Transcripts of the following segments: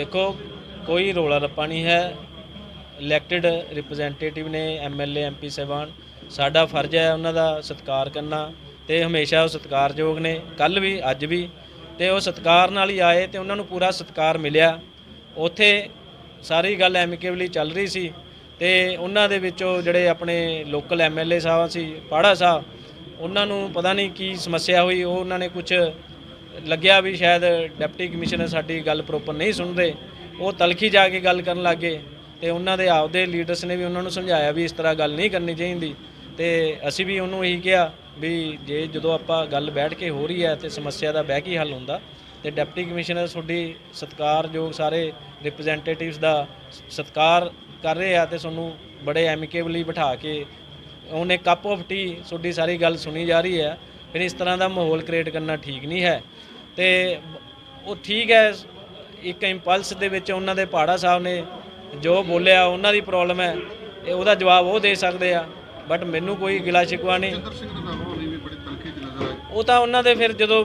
ਦੇਖੋ, ਕੋਈ ਰੋਲਾ ਰੱਪਾ ਨਹੀਂ ਹੈ। ਇਲੈਕਟਿਡ ਰਿਪਰੈਜ਼ੈਂਟੇਟਿਵ ਨੇ ਐਮਐਲਏ ਐਮਪੀ ਸਾਹਿਬਾਨ, ਸਾਡਾ ਫਰਜ਼ ਹੈ ਉਹਨਾਂ ਦਾ ਸਤਿਕਾਰ ਕਰਨਾ ਤੇ ਹਮੇਸ਼ਾ ਉਹ ਸਤਿਕਾਰਯੋਗ ਨੇ। ਕੱਲ ਵੀ, ਅੱਜ ਵੀ ਤੇ ਉਹ ਸਤਿਕਾਰ ਨਾਲ ਹੀ ਆਏ ਤੇ ਉਹਨਾਂ ਨੂੰ ਪੂਰਾ ਸਤਿਕਾਰ ਮਿਲਿਆ। ਉੱਥੇ ਸਾਰੀ ਗੱਲ ਐਮਿਕੇਬਲੀ ਚੱਲ ਰਹੀ ਸੀ ਤੇ ਉਹਨਾਂ ਦੇ ਵਿੱਚੋਂ ਜਿਹੜੇ ਆਪਣੇ ਲੋਕਲ ਐਮਐਲਏ ਸਾਹਿਬ ਸੀ, ਪਾੜਾ ਸਾਹਿਬ, ਉਹਨਾਂ ਨੂੰ ਪਤਾ ਨਹੀਂ ਕੀ ਸਮੱਸਿਆ ਹੋਈ, ਉਹ ਉਹਨਾਂ ਨੇ ਕੁਝ ਲੱਗਿਆ ਵੀ ਸ਼ਾਇਦ ਡਿਪਟੀ ਕਮਿਸ਼ਨਰ ਸਾਡੀ ਗੱਲ ਪ੍ਰੋਪਰ ਨਹੀਂ ਸੁਣਦੇ। ਉਹ ਤਲਖੀ ਜਾ ਕੇ ਗੱਲ ਕਰਨ ਲੱਗੇ ਤੇ ਉਹਨਾਂ ਦੇ ਆਪਦੇ ਲੀਡਰਸ ਨੇ ਵੀ ਉਹਨਾਂ ਨੂੰ ਸਮਝਾਇਆ ਵੀ ਇਸ ਤਰ੍ਹਾਂ ਗੱਲ ਨਹੀਂ ਕਰਨੀ ਚਾਹੀਦੀ। ਤੇ ਅਸੀਂ ਵੀ ਉਹਨੂੰ ਇਹੀ ਕਿਹਾ ਵੀ ਜੇ ਜਦੋਂ ਆਪਾਂ ਗੱਲ ਬੈਠ ਕੇ ਹੋ ਰਹੀ ਹੈ ਤੇ ਸਮੱਸਿਆ ਦਾ ਬਹਿ ਕੇ ਹੱਲ ਹੁੰਦਾ, ਤੇ ਡਿਪਟੀ ਕਮਿਸ਼ਨਰ ਤੁਹਾਡੀ ਸਤਿਕਾਰਯੋਗ ਸਾਰੇ ਰਿਪਰੈਜ਼ੈਂਟੇਟਿਵਸ ਦਾ ਸਤਿਕਾਰ ਕਰ ਰਹੇ ਆ ਤੇ ਤੁਹਾਨੂੰ ਬੜੇ ਐਮਿਕੇਬਲੀ ਬਿਠਾ ਕੇ ਉਹਨੇ ਕੱਪ ਆਫ ਟੀ ਤੁਹਾਡੀ ਸਾਰੀ ਗੱਲ ਸੁਣੀ ਜਾ ਰਹੀ ਹੈ। ਫਿਰ ਇਸ ਤਰ੍ਹਾਂ ਦਾ ਮਾਹੌਲ ਕ੍ਰੀਏਟ ਕਰਨਾ ਠੀਕ ਨਹੀਂ ਹੈ। ਤੇ ਉਹ ਠੀਕ ਹੈ ਇੱਕ ਇੰਪਲਸ ਦੇ ਵਿੱਚ ਉਹਨਾਂ ਦੇ ਪਹਾੜਾ ਸਾਹਿਬ ਨੇ ਜੋ ਬੋਲਿਆ ਉਹਨਾਂ ਦੀ ਪ੍ਰੋਬਲਮ ਹੈ ਇਹ ਉਹਦਾ ਜਵਾਬ ਉਹ ਦੇ ਸਕਦੇ ਆ। ਬਟ ਮੈਨੂੰ ਕੋਈ ਗਿਲਾ ਸ਼ਿਕਵਾ ਨਹੀਂ। ਉਹ ਤਾਂ ਉਹਨਾਂ ਦੇ ਫਿਰ ਜਦੋਂ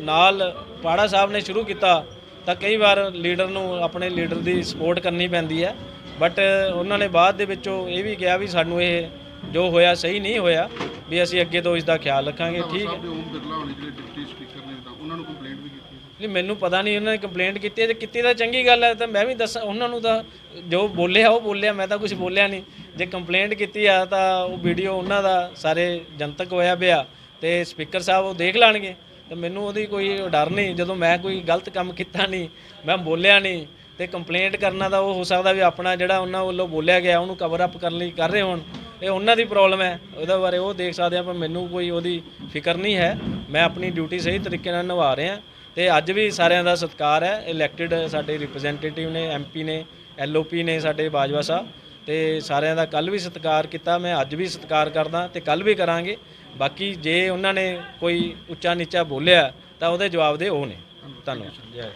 ਨਾਲ ਪਾੜਾ ਸਾਹਿਬ ਨੇ ਸ਼ੁਰੂ ਕੀਤਾ ਤਾਂ ਕਈ ਵਾਰ ਲੀਡਰ ਨੂੰ ਆਪਣੇ ਲੀਡਰ ਦੀ ਸਪੋਰਟ ਕਰਨੀ ਪੈਂਦੀ ਹੈ। ਬਟ ਉਹਨਾਂ ਨੇ ਬਾਅਦ ਦੇ ਵਿੱਚੋਂ ਇਹ ਵੀ ਕਿਹਾ ਵੀ ਸਾਨੂੰ ਇਹ ਜੋ ਹੋਇਆ ਸਹੀ ਨਹੀਂ ਹੋਇਆ। ਵੀ ਅਸੀਂ ਅੱਗੇ ਤੋਂ ਇਸ ਦਾ ਖਿਆਲ ਰੱਖਾਂਗੇ ਠੀਕ ਹੈ। ਸਾਹਿਬ ਦੇ ਓਮ ਬਿਰਲਾ ਹੋਣੀ ਜਿਹੜੇ ਡਿਪਟੀ ਸਪੀਕਰ ਨੇ ਤਾਂ ਉਹਨਾਂ ਨੂੰ ਕੰਪਲੇਂਟ ਵੀ ਕੀਤੀ ਨਹੀਂ ਮੈਨੂੰ ਪਤਾ ਨਹੀਂ ਉਹਨਾਂ ਨੇ ਕੰਪਲੇਂਟ ਕੀਤੀ ਹੈ ਜੇ ਕੀਤੀ ਤਾਂ ਚੰਗੀ ਗੱਲ ਹੈ ਤਾਂ ਮੈਂ ਵੀ ਦੱਸਾਂ ਉਹਨਾਂ ਨੂੰ ਤਾਂ ਜੋ ਬੋਲਿਆ ਉਹ ਬੋਲਿਆ ਮੈਂ ਤਾਂ ਕੁਝ ਬੋਲਿਆ ਨਹੀਂ। ਜੇ ਕੰਪਲੇਂਟ ਕੀਤੀ ਆ ਤਾਂ ਉਹ ਵੀਡੀਓ ਉਹਨਾਂ ਦਾ ਸਾਰੇ ਜਨਤਕ ਹੋਇਆ ਪਿਆ ਤੇ ਸਪੀਕਰ ਸਾਹਿਬ ਉਹ ਦੇਖ ਲੈਣਗੇ। ਤੇ ਮੈਨੂੰ ਉਹਦੀ ਕੋਈ ਡਰ ਨਹੀਂ ਜਦੋਂ ਮੈਂ ਕੋਈ ਗਲਤ ਕੰਮ ਕੀਤਾ ਨਹੀਂ ਮੈਂ ਬੋਲਿਆ ਨਹੀਂ ਤੇ ਕੰਪਲੇਂਟ ਕਰਨਾ ਤਾਂ ਉਹ ਹੋ ਸਕਦਾ ਵੀ ਆਪਣਾ ਜਿਹੜਾ ਉਹਨਾਂ ਵੱਲੋਂ ਬੋਲਿਆ ਗਿਆ ਉਹਨੂੰ ਕਵਰ ਅਪ ਕਰਨ ਲਈ ਕਰ ਰਹੇ ਹੋਣ। ਇਹ ਉਹਨਾਂ ਦੀ ਪ੍ਰੋਬਲਮ ਹੈ। ਉਹਦੇ ਬਾਰੇ ਉਹ ਦੇਖ ਸਕਦੇ ਆ ਪਰ ਮੈਨੂੰ ਕੋਈ ਉਹਦੀ ਫਿਕਰ ਨਹੀਂ ਹੈ। ਮੈਂ ਆਪਣੀ ਡਿਊਟੀ ਸਹੀ ਤਰੀਕੇ ਨਾਲ ਨਿਭਾ ਰਿਹਾ। ਤੇ ਅੱਜ ਵੀ ਸਾਰਿਆਂ ਦਾ ਸਤਿਕਾਰ ਹੈ। ਇਲੈਕਟਿਡ ਸਾਡੇ ਰਿਪਰੈਜ਼ੈਂਟੇਟਿਵ ਨੇ ਐਮਪੀ ਨੇ ਐਲਓਪੀ ਨੇ ਸਾਡੇ ਬਾਜਵਾ ਸਾਹਿਬ। ਤੇ ਸਾਰਿਆਂ ਦਾ ਕੱਲ ਵੀ ਸਤਿਕਾਰ ਕੀਤਾ। ਮੈਂ ਅੱਜ ਵੀ ਸਤਿਕਾਰ ਕਰਦਾ ਤੇ ਕੱਲ ਵੀ ਕਰਾਂਗੇ। ਬਾਕੀ ਜੇ ਉਹਨਾਂ ਨੇ ਕੋਈ ਉੱਚਾ ਨੀਚਾ ਬੋਲਿਆ ਤਾਂ ਉਹਦੇ ਜਵਾਬ ਦੇ ਉਹ ਨੇ। ਧੰਨਵਾਦ। ਜੈ